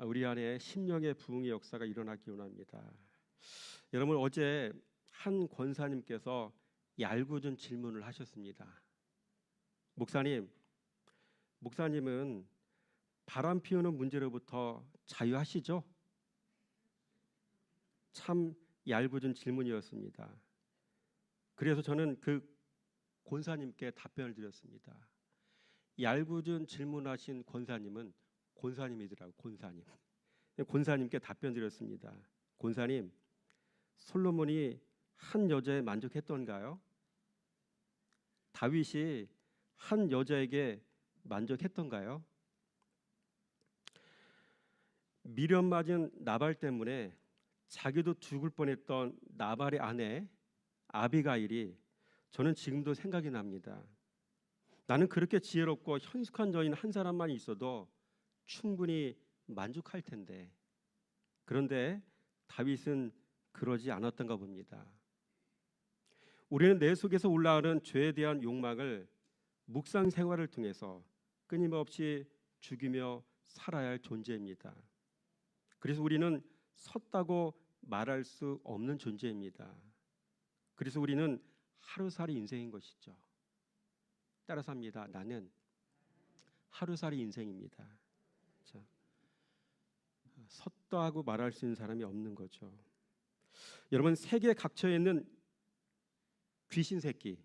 우리 안에 심령의 부흥의 역사가 일어나기 원합니다. 여러분 어제 한 권사님께서 얄궂은 질문을 하셨습니다. 목사님, 목사님은 바람 피우는 문제로부터 자유하시죠? 참 얄궂은 질문이었습니다. 그래서 저는 그 권사님께 답변을 드렸습니다. 얄궂은 질문하신 권사님은 권사님이더라고 권사님. 권사님께 답변 드렸습니다. 권사님, 솔로몬이 한 여자에 만족했던가요? 다윗이 한 여자에게 만족했던가요? 미련 맞은 나발 때문에 자기도 죽을 뻔했던 나발의 아내 아비가일이 저는 지금도 생각이 납니다. 나는 그렇게 지혜롭고 현숙한 여인 한 사람만 있어도 충분히 만족할 텐데 그런데 다윗은 그러지 않았던가 봅니다. 우리는 내 속에서 올라오는 죄에 대한 욕망을 묵상 생활을 통해서 끊임없이 죽이며 살아야 할 존재입니다. 그래서 우리는 섰다고 말할 수 없는 존재입니다. 그래서 우리는 하루살이 인생인 것이죠. 따라서 합니다. 나는 하루살이 인생입니다. 자, 섰다 하고 말할 수 있는 사람이 없는 거죠. 여러분 세계 각처에 있는 귀신 새끼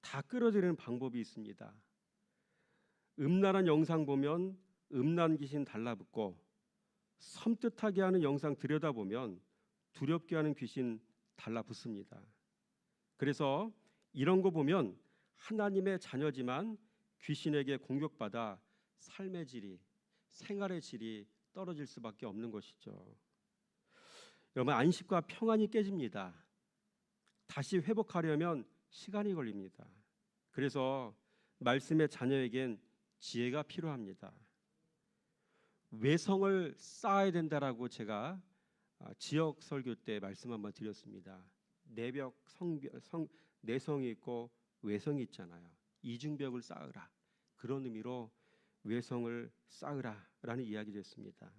다 끌어들이는 방법이 있습니다. 음란한 영상 보면 음란 귀신 달라붙고 섬뜩하게 하는 영상 들여다보면 두렵게 하는 귀신 달라붙습니다. 그래서 이런 거 보면 하나님의 자녀지만 귀신에게 공격받아 삶의 질이 생활의 질이 떨어질 수밖에 없는 것이죠. 여러분 안식과 평안이 깨집니다. 다시 회복하려면 시간이 걸립니다. 그래서 말씀의 자녀에겐 지혜가 필요합니다. 외성을 쌓아야 된다라고 제가 아, 지역 설교 때 말씀 한번 드렸습니다. 내벽 성벽 성 내성이 있고 외성이 있잖아요. 이중벽을 쌓으라. 그런 의미로 외성을 쌓으라라는 이야기를 했습니다.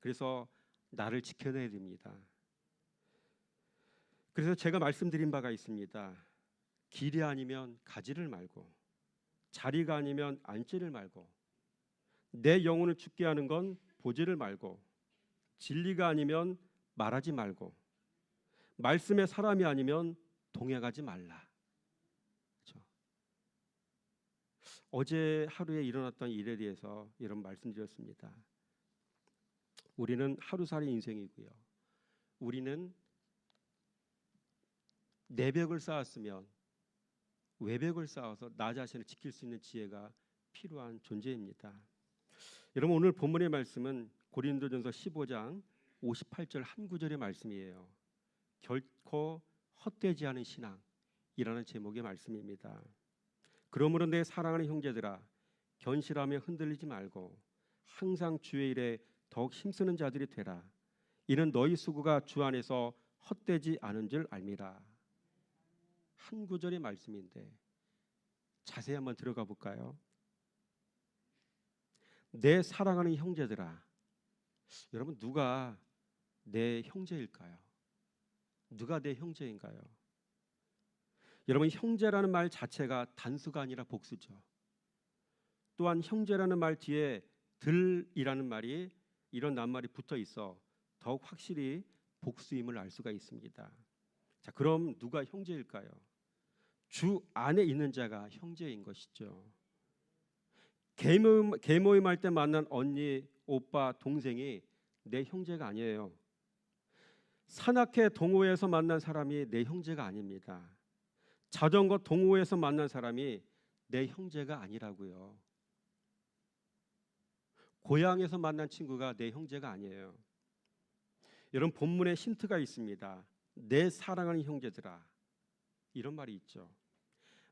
그래서 나를 지켜내야 됩니다. 그래서 제가 말씀드린 바가 있습니다. 길이 아니면 가지를 말고 자리가 아니면 앉지를 말고 내 영혼을 죽게 하는 건 보지를 말고 진리가 아니면 말하지 말고 말씀의 사람이 아니면 동행하지 말라. 그렇죠? 어제 하루에 일어났던 일에 대해서 이런 말씀드렸습니다. 우리는 하루살이 인생이고요. 우리는 내벽을 쌓았으면 외벽을 쌓아서 나 자신을 지킬 수 있는 지혜가 필요한 존재입니다. 여러분 오늘 본문의 말씀은 고린도전서 15장 58절 한 구절의 말씀이에요. 결코 헛되지 않은 신앙이라는 제목의 말씀입니다. 그러므로 내 사랑하는 형제들아 견실하며 흔들리지 말고 항상 주의 일에 더욱 힘쓰는 자들이 되라. 이는 너희 수고가 주 안에서 헛되지 않은 줄 알미라. 한 구절의 말씀인데 자세히 한번 들어가 볼까요? 내 사랑하는 형제들아. 여러분 누가 내 형제일까요? 누가 내 형제인가요? 여러분 형제라는 말 자체가 단수가 아니라 복수죠. 또한 형제라는 말 뒤에 들이라는 말이 이런 낱말이 붙어 있어 더욱 확실히 복수임을 알 수가 있습니다. 자, 그럼 누가 형제일까요? 주 안에 있는 자가 형제인 것이죠. 개모임, 개모임 할때 만난 언니, 오빠, 동생이 내 형제가 아니에요. 산악회 동호회에서 만난 사람이 내 형제가 아닙니다. 자전거 동호회에서 만난 사람이 내 형제가 아니라고요. 고향에서 만난 친구가 내 형제가 아니에요. 여러분 본문에 힌트가 있습니다. 내 사랑하는 형제들아. 이런 말이 있죠.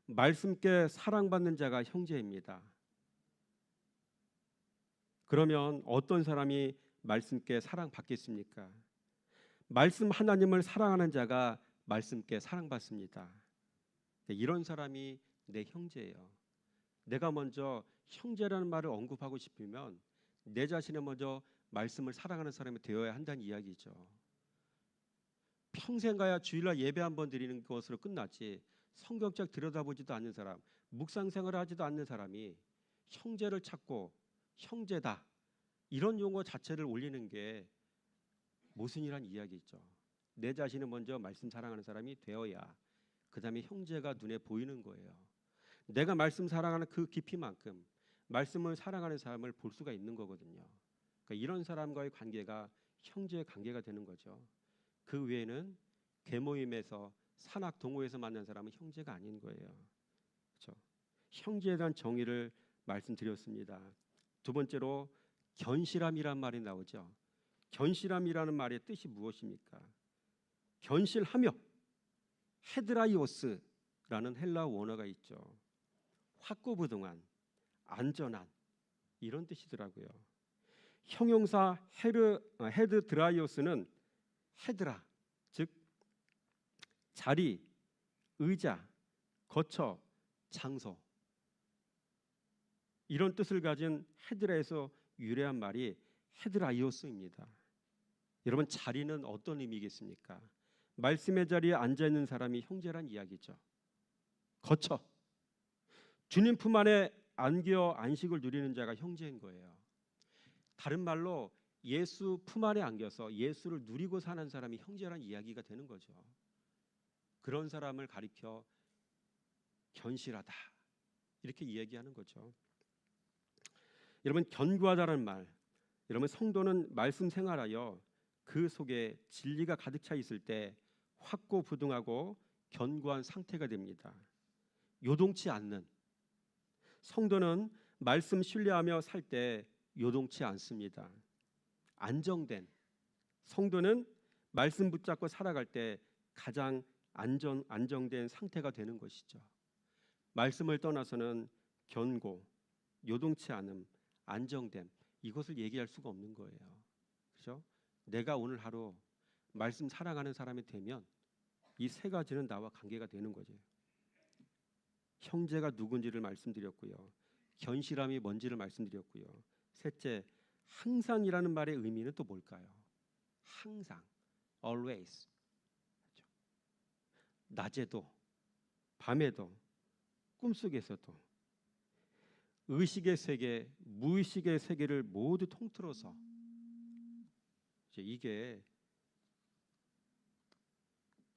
말씀께 사랑받는 자가 형제입니다. 그러면 어떤 사람이 말씀께 사랑받겠습니까? 말씀 하나님을 사랑하는 자가 말씀께 사랑받습니다. 네, 이런 사람이 내 형제예요. 내가 먼저 형제라는 말을 언급하고 싶으면 내 자신을 먼저 말씀을 사랑하는 사람이 되어야 한다는 이야기죠. 평생 가야 주일날 예배 한 번 드리는 것으로 끝났지 성경책 들여다보지도 않는 사람, 묵상 생활을 하지도 않는 사람이 형제를 찾고 형제다 이런 용어 자체를 올리는 게 모순이란 이야기죠. 내 자신을 먼저 말씀 사랑하는 사람이 되어야 그 다음에 형제가 눈에 보이는 거예요. 내가 말씀 사랑하는 그 깊이만큼 말씀을 사랑하는 사람을 볼 수가 있는 거거든요. 그러니까 이런 사람과의 관계가 형제의 관계가 되는 거죠. 그 외에는 개모임에서 산악 동호회에서 만난 사람은 형제가 아닌 거예요. 그렇죠? 형제에 대한 정의를 말씀드렸습니다. 두 번째로 견실함이란 말이 나오죠. 견실함이라는 말의 뜻이 무엇입니까? 견실하며 헤드라이오스라는 헬라 원어가 있죠. 확고부동한, 안전한 이런 뜻이더라고요. 형용사 헤르 어, 헤드 드라이오스는 헤드라 즉 자리, 의자, 거처, 장소 이런 뜻을 가진 헤드라에서 유래한 말이 헤드라이오스입니다. 여러분 자리는 어떤 의미겠습니까? 말씀의 자리에 앉아 있는 사람이 형제란 이야기죠. 거처 주님 품 안에 안겨 안식을 누리는 자가 형제인 거예요. 다른 말로 예수 품 안에 안겨서 예수를 누리고 사는 사람이 형제란 이야기가 되는 거죠. 그런 사람을 가리켜 견실하다 이렇게 이야기하는 거죠. 여러분 견고하다는 말, 여러분 성도는 말씀 생활하여 그 속에 진리가 가득 차 있을 때 확고부동하고 견고한 상태가 됩니다. 요동치 않는 성도는 말씀 신뢰하며 살 때 요동치 않습니다. 안정된 성도는 말씀 붙잡고 살아갈 때 가장 안전 안정된 상태가 되는 것이죠. 말씀을 떠나서는 견고, 요동치 않음, 안정됨 이것을 얘기할 수가 없는 거예요. 그렇죠? 내가 오늘 하루 말씀 사랑하는 사람이 되면 이 세 가지는 나와 관계가 되는 거죠. 형제가 누군지를 말씀드렸고요. 견실함이 뭔지를 말씀드렸고요. 셋째, 항상이라는 말의 의미는 또 뭘까요? 항상, always. 그렇죠? 낮에도, 밤에도, 꿈속에서도 의식의 세계, 무의식의 세계를 모두 통틀어서 이제 이게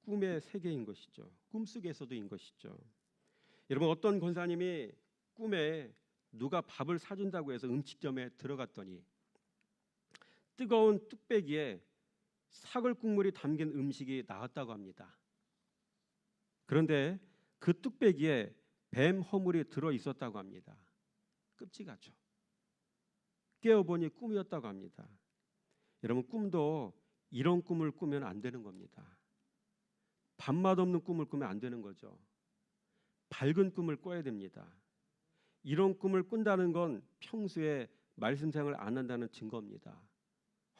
꿈의 세계인 것이죠. 꿈속에서도인 것이죠. 여러분 어떤 권사님이 꿈에 누가 밥을 사준다고 해서 음식점에 들어갔더니 뜨거운 뚝배기에 사골 국물이 담긴 음식이 나왔다고 합니다. 그런데 그 뚝배기에 뱀 허물이 들어 있었다고 합니다. 끔찍하죠. 깨어보니 꿈이었다고 합니다. 여러분 꿈도 이런 꿈을 꾸면 안 되는 겁니다. 밤맛 없는 꿈을 꾸면 안 되는 거죠. 밝은 꿈을 꿔야 됩니다. 이런 꿈을 꾼다는 건 평소에 말씀 생활을 안 한다는 증거입니다.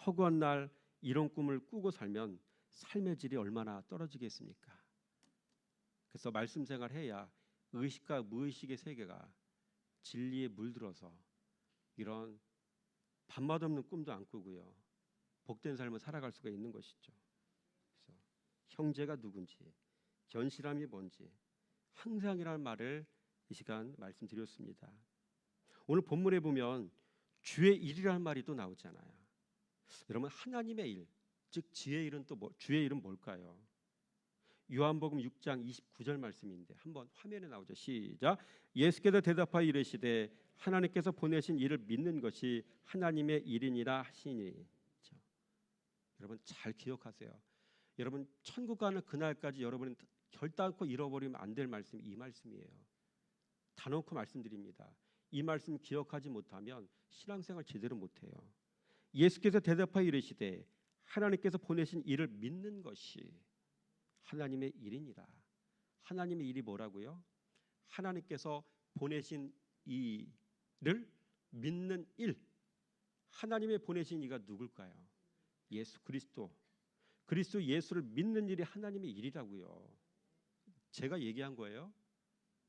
허구한 날 이런 꿈을 꾸고 살면 삶의 질이 얼마나 떨어지겠습니까? 그래서 말씀 생활 해야 의식과 무의식의 세계가 진리에 물들어서 이런 밤맛 없는 꿈도 안 꾸고요. 복된 삶을 살아갈 수가 있는 것이죠. 형제가 누군지, 견실함이 뭔지, 항상이라는 말을 이 시간 말씀드렸습니다. 오늘 본문에 보면 주의 일이라는 말이 또 나오잖아요. 여러분 하나님의 일, 즉 지혜의 일은 또 뭐, 주의 일은 뭘까요? 요한복음 6장 29절 말씀인데 한번 화면에 나오죠. 시작. 예수께서 대답하여 이르시되 하나님께서 보내신 일을 믿는 것이 하나님의 일이니라 하시니. 여러분 잘 기억하세요. 여러분 천국 가는 그날까지 여러분은 결단코 잃어버리면 안 될 말씀이 이 말씀이에요. 단언코 말씀드립니다. 이 말씀 기억하지 못하면 신앙생활 제대로 못해요. 예수께서 대답하여 이르시되 하나님께서 보내신 일을 믿는 것이 하나님의 일이니라. 하나님의 일이 뭐라고요? 하나님께서 보내신 이를 믿는 일. 하나님의 보내신 이가 누굴까요? 예수 그리스도. 그리스도 예수를 믿는 일이 하나님의 일이라고요. 제가 얘기한 거예요.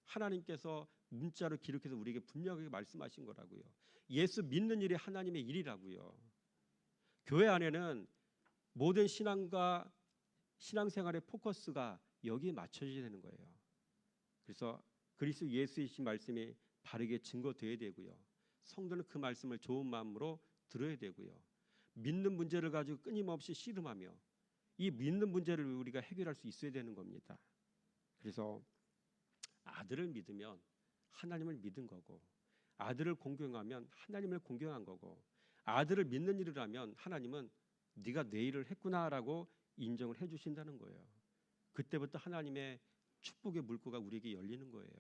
하나님께서 문자로 기록해서 우리에게 분명하게 말씀하신 거라고요. 예수 믿는 일이 하나님의 일이라고요. 교회 안에는 모든 신앙과 신앙생활의 포커스가 여기에 맞춰져야 되는 거예요. 그래서 그리스도 예수이신 말씀이 바르게 증거돼야 되고요. 성도는 그 말씀을 좋은 마음으로 들어야 되고요. 믿는 문제를 가지고 끊임없이 씨름하며 이 믿는 문제를 우리가 해결할 수 있어야 되는 겁니다. 그래서 아들을 믿으면 하나님을 믿은 거고 아들을 공경하면 하나님을 공경한 거고 아들을 믿는 일을 하면 하나님은 네가 내 일을 했구나라고 인정을 해 주신다는 거예요. 그때부터 하나님의 축복의 물고가 우리에게 열리는 거예요.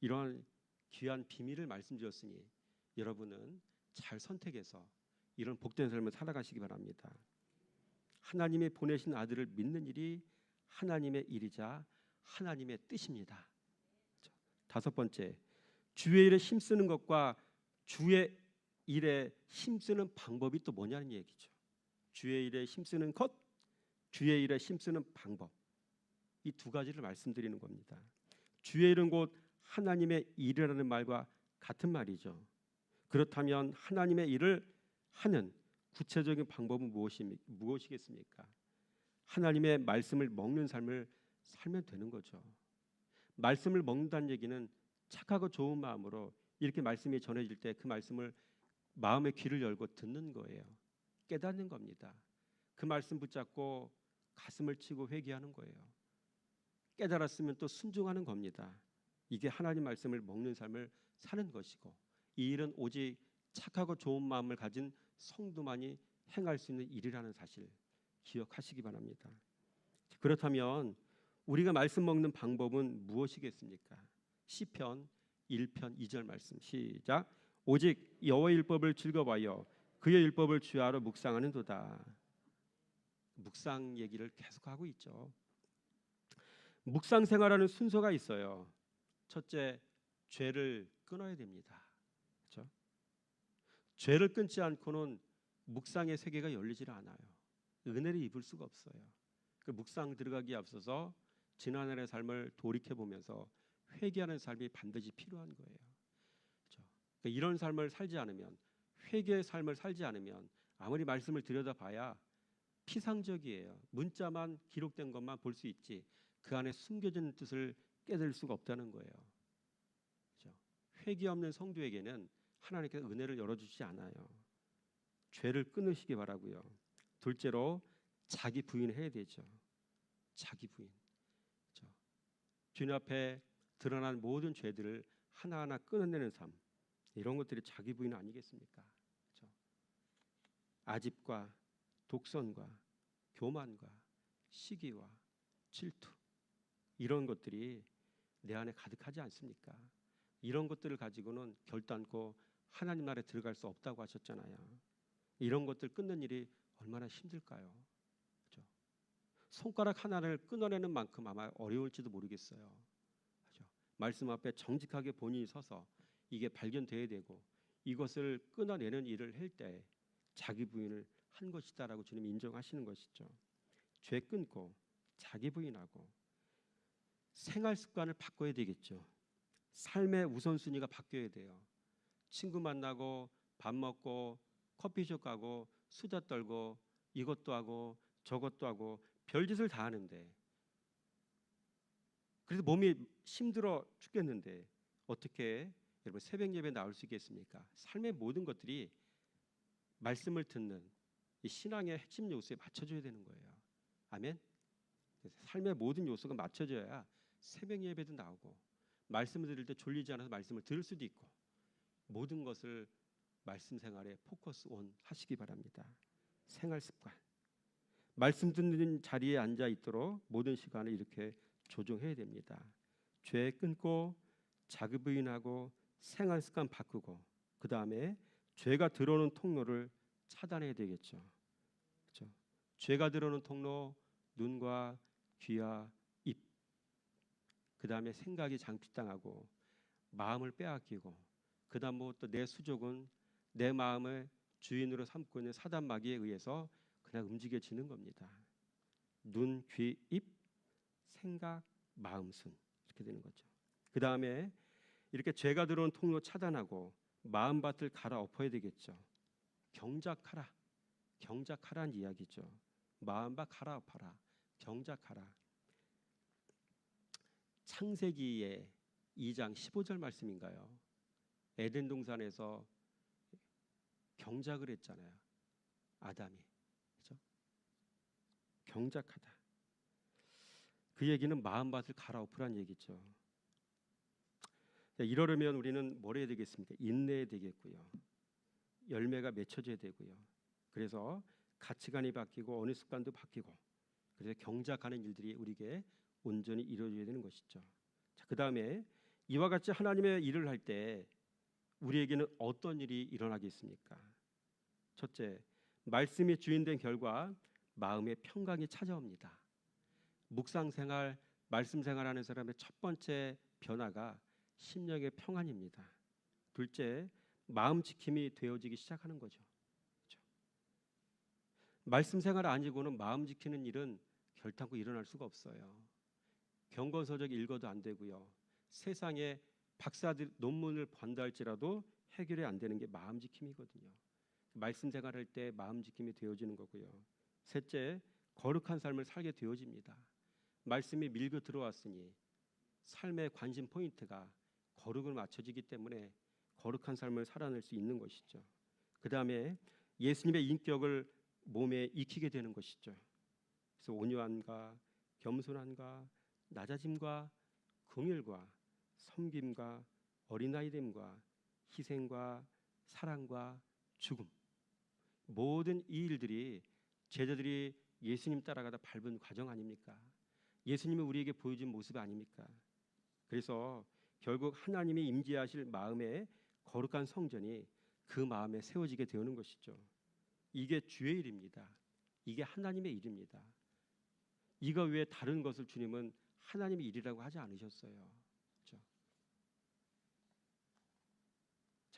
이러한 귀한 비밀을 말씀드렸으니 여러분은 잘 선택해서 이런 복된 삶을 살아가시기 바랍니다. 하나님이 보내신 아들을 믿는 일이 하나님의 일이자 하나님의 뜻입니다. 다섯 번째, 주의 일에 힘쓰는 것과 주의 일에 힘쓰는 방법이 또 뭐냐는 얘기죠. 주의 일에 힘쓰는 것, 주의 일에 힘쓰는 방법. 이 두 가지를 말씀드리는 겁니다. 주의 일은 곧 하나님의 일이라는 말과 같은 말이죠. 그렇다면 하나님의 일을 하는 구체적인 방법은 무엇이, 무엇이겠습니까? 하나님의 말씀을 먹는 삶을 살면 되는 거죠. 말씀을 먹는다는 얘기는 착하고 좋은 마음으로 이렇게 말씀이 전해질 때 그 말씀을 마음의 귀를 열고 듣는 거예요. 깨닫는 겁니다. 그 말씀 붙잡고 가슴을 치고 회개하는 거예요. 깨달았으면 또 순종하는 겁니다. 이게 하나님 말씀을 먹는 삶을 사는 것이고 이 일은 오직 착하고 좋은 마음을 가진 성도만이 행할 수 있는 일이라는 사실 기억하시기 바랍니다. 그렇다면 우리가 말씀 먹는 방법은 무엇이겠습니까? 시편 1편 2절 말씀 시작 오직 여호와 율법을 즐거워하여 그의 율법을 주하러 묵상하는도다. 묵상 얘기를 계속하고 있죠. 묵상 생활하는 순서가 있어요. 첫째, 죄를 끊어야 됩니다. 죄를 끊지 않고는 묵상의 세계가 열리질 않아요. 은혜를 입을 수가 없어요. 그 묵상 들어가기에 앞서서 지난날의 삶을 돌이켜 보면서 회개하는 삶이 반드시 필요한 거예요. 그렇죠? 그러니까 이런 삶을 살지 않으면 회개의 삶을 살지 않으면 아무리 말씀을 들여다봐야 피상적이에요. 문자만 기록된 것만 볼 수 있지 그 안에 숨겨진 뜻을 깨달을 수가 없다는 거예요. 그렇죠? 회개 없는 성도에게는 하나님께서 은혜를 열어주지 않아요. 죄를 끊으시기 바라고요. 둘째로 자기 부인해야 되죠. 자기 부인. 그렇죠? 주님 앞에 드러난 모든 죄들을 하나하나 끊어내는 삶. 이런 것들이 자기 부인 아니겠습니까? 그렇죠? 아집과 독선과 교만과 시기와 질투 이런 것들이 내 안에 가득하지 않습니까? 이런 것들을 가지고는 결단코 하나님 나라에 들어갈 수 없다고 하셨잖아요. 이런 것들 끊는 일이 얼마나 힘들까요? 그렇죠? 손가락 하나를 끊어내는 만큼 아마 어려울지도 모르겠어요. 그렇죠? 말씀 앞에 정직하게 본인이 서서 이게 발견돼야 되고 이것을 끊어내는 일을 할 때 자기 부인을 한 것이다라고 주님 인정하시는 것이죠. 죄 끊고 자기 부인하고 생활 습관을 바꿔야 되겠죠. 삶의 우선순위가 바뀌어야 돼요. 친구 만나고 밥 먹고 커피숍 가고 수다 떨고 이것도 하고 저것도 하고 별짓을 다 하는데 그래서 몸이 힘들어 죽겠는데 어떻게 여러분 새벽 예배 나올 수 있겠습니까? 삶의 모든 것들이 말씀을 듣는 이 신앙의 핵심 요소에 맞춰줘야 되는 거예요. 아멘. 삶의 모든 요소가 맞춰져야 새벽 예배도 나오고 말씀을 들을 때 졸리지 않아서 말씀을 들을 수도 있고 모든 것을 말씀 생활에 포커스 온 하시기 바랍니다. 생활 습관. 말씀 듣는 자리에 앉아 있도록 모든 시간을 이렇게 조정해야 됩니다. 죄 끊고 자기 부인하고 생활 습관 바꾸고 그 다음에 죄가 들어오는 통로를 차단해야 되겠죠. 그렇죠? 죄가 들어오는 통로 눈과 귀와 입. 그 다음에 생각이 장피당하고 마음을 빼앗기고 그 다음 뭐 또 내 수족은 내 마음을 주인으로 삼고 있는 사단 마귀에 의해서 그냥 움직여지는 겁니다. 눈, 귀, 입, 생각, 마음, 순 이렇게 되는 거죠. 그 다음에 이렇게 죄가 들어온 통로 차단하고 마음밭을 갈아 엎어야 되겠죠. 경작하라. 경작하라는 이야기죠. 마음바 갈아엎어라. 경작하라. 창세기의 2장 15절 말씀인가요? 에덴 동산에서 경작을 했잖아요. 아담이. 그죠? 경작하다. 그 얘기는 마음밭을 갈아엎으란 얘기죠. 자, 이러려면 우리는 뭘 해야 되겠습니까? 인내해야 되겠고요. 열매가 맺혀져야 되고요. 그래서 가치관이 바뀌고 어느 습관도 바뀌고 그래서 경작하는 일들이 우리에게 온전히 이루어져야 되는 것이죠. 자, 그 다음에 이와 같이 하나님의 일을 할 때 우리에게는 어떤 일이 일어나겠습니까? 첫째, 말씀이 주인된 결과 마음의 평강이 찾아옵니다. 묵상 생활, 말씀 생활하는 사람의 첫 번째 변화가 심령의 평안입니다. 둘째, 마음 지킴이 되어지기 시작하는 거죠. 그렇죠? 말씀 생활 아니고는 마음 지키는 일은 결탄코 일어날 수가 없어요. 경건서적 읽어도 안 되고요. 세상에 박사들 논문을 본다 할지라도 해결이 안 되는 게 마음 지킴이거든요. 말씀 생활할 때 마음 지킴이 되어지는 거고요. 셋째, 거룩한 삶을 살게 되어집니다. 말씀이 밀고 들어왔으니 삶의 관심 포인트가 거룩을 맞춰지기 때문에 거룩한 삶을 살아낼 수 있는 것이죠. 그 다음에 예수님의 인격을 몸에 익히게 되는 것이죠. 그래서 온유함과 겸손함과 낮아짐과 긍휼과 섬김과 어린아이됨과 희생과 사랑과 죽음 모든 이 일들이 제자들이 예수님 따라가다 밟은 과정 아닙니까? 예수님이 우리에게 보여준 모습 아닙니까? 그래서 결국 하나님이 임재하실 마음에 거룩한 성전이 그 마음에 세워지게 되는 것이죠. 이게 주의 일입니다. 이게 하나님의 일입니다. 이거 외에 다른 것을 주님은 하나님의 일이라고 하지 않으셨어요. 그렇죠?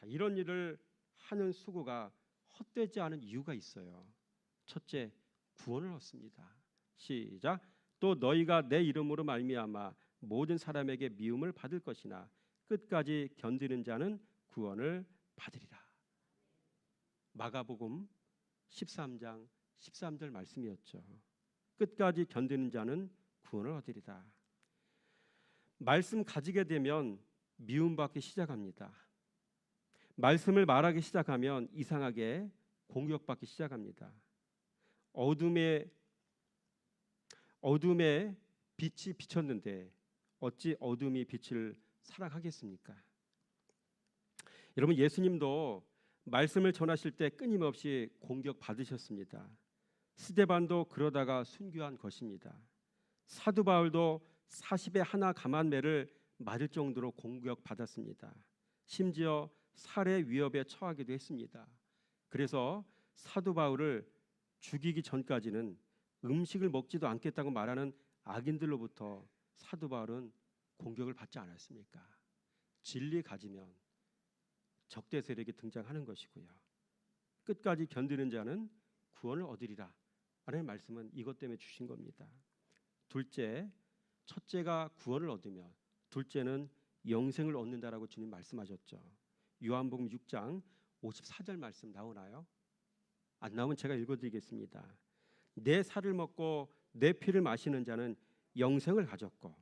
자, 이런 일을 하는 수고가 헛되지 않은 이유가 있어요. 첫째, 구원을 얻습니다. 시작. 또 너희가 내 이름으로 말미암아 모든 사람에게 미움을 받을 것이나 끝까지 견디는 자는 구원을 받으리라. 마가복음 13장 13절 말씀이었죠. 끝까지 견디는 자는 구원을 얻으리라. 말씀 가지게 되면 미움받기 시작합니다. 말씀을 말하기 시작하면 이상하게 공격받기 시작합니다. 어둠에 어둠에 빛이 비쳤는데 어찌 어둠이 빛을 사랑하겠습니까? 여러분 예수님도 말씀을 전하실 때 끊임없이 공격 받으셨습니다. 스데반도 그러다가 순교한 것입니다. 사도 바울도 40에 하나 감한 매를 맞을 정도로 공격 받았습니다. 심지어 살해 위협에 처하기도 했습니다. 그래서 사도 바울을 죽이기 전까지는 음식을 먹지도 않겠다고 말하는 악인들로부터 사도 바울은 공격을 받지 않았습니까? 진리 가지면 적대 세력이 등장하는 것이고요. 끝까지 견디는 자는 구원을 얻으리라. 라는 말씀은 이것 때문에 주신 겁니다. 둘째, 첫째가 구원을 얻으면 둘째는 영생을 얻는다라고 주님 말씀하셨죠. 요한복음 6장 54절 말씀 나오나요? 안 나오면 제가 읽어드리겠습니다. 내 살을 먹고 내 피를 마시는 자는 영생을 가졌고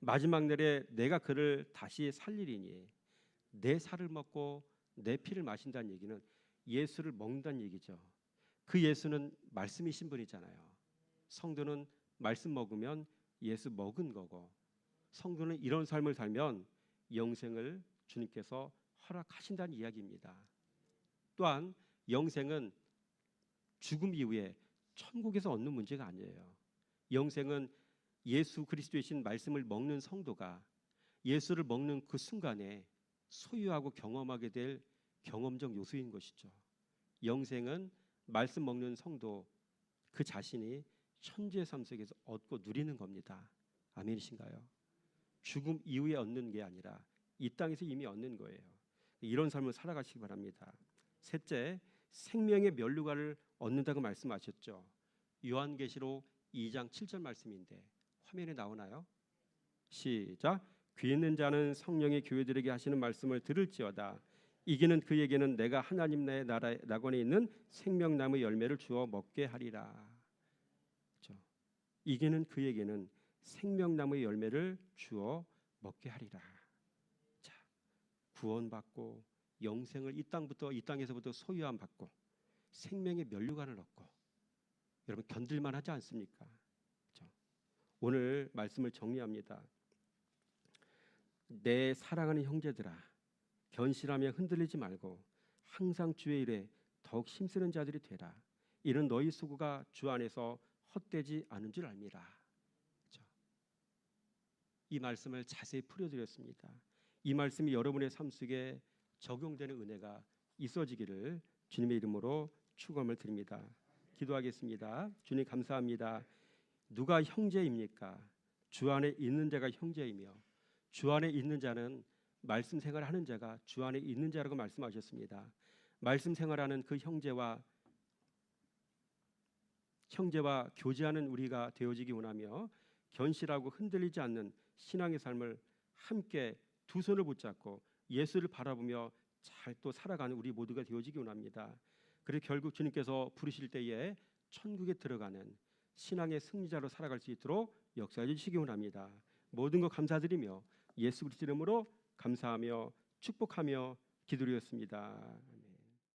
마지막 날에 내가 그를 다시 살리리니 내 살을 먹고 내 피를 마신다는 얘기는 예수를 먹는다는 얘기죠. 그 예수는 말씀이신 분이잖아요. 성도는 말씀 먹으면 예수 먹은 거고 성도는 이런 삶을 살면 영생을 주님께서 허락하신다는 이야기입니다. 또한 영생은 죽음 이후에 천국에서 얻는 문제가 아니에요. 영생은 예수 그리스도이신 말씀을 먹는 성도가 예수를 먹는 그 순간에 소유하고 경험하게 될 경험적 요소인 것이죠. 영생은 말씀 먹는 성도 그 자신이 천지의 삶 속에서 얻고 누리는 겁니다. 아멘이신가요? 죽음 이후에 얻는 게 아니라 이 땅에서 이미 얻는 거예요. 이런 삶을 살아가시기 바랍니다. 셋째, 생명의 면류관을 얻는다고 말씀하셨죠. 요한계시록 2장 7절 말씀인데 화면에 나오나요? 시작. 귀 있는 자는 성령의 교회들에게 하시는 말씀을 들을지어다. 이기는 그에게는 내가 하나님 나의 나라 낙원에 있는 생명나무 열매를 주어 먹게 하리라. 그렇죠? 이기는 그에게는 생명나무의 열매를 주어 먹게 하리라. 자, 구원받고 영생을 이 땅부터 이 땅에서부터 소유함 받고 생명의 면류관을 얻고 여러분 견딜만 하지 않습니까? 그렇죠? 오늘 말씀을 정리합니다. 내 사랑하는 형제들아 견실하며 흔들리지 말고 항상 주의 일에 더욱 힘쓰는 자들이 되라. 이는 너희 수고가 주 안에서 헛되지 않은 줄 압니다. 그렇죠? 이 말씀을 자세히 풀어드렸습니다. 이 말씀이 여러분의 삶 속에 적용되는 은혜가 있어지기를 주님의 이름으로 축원을 드립니다. 기도하겠습니다. 주님 감사합니다. 누가 형제입니까? 주 안에 있는 자가 형제이며 주 안에 있는 자는 말씀 생활하는 자가 주 안에 있는 자라고 말씀하셨습니다. 말씀 생활하는 그 형제와 형제와 교제하는 우리가 되어지기 원하며 견실하고 흔들리지 않는 신앙의 삶을 함께 두 손을 붙잡고 예수를 바라보며 잘 또 살아가는 우리 모두가 되어지기 원합니다. 그리고 결국 주님께서 부르실 때에 천국에 들어가는 신앙의 승리자로 살아갈 수 있도록 역사해 주시기 원합니다. 모든 것 감사드리며 예수 그리스도 이름으로 감사하며 축복하며 기도드렸습니다.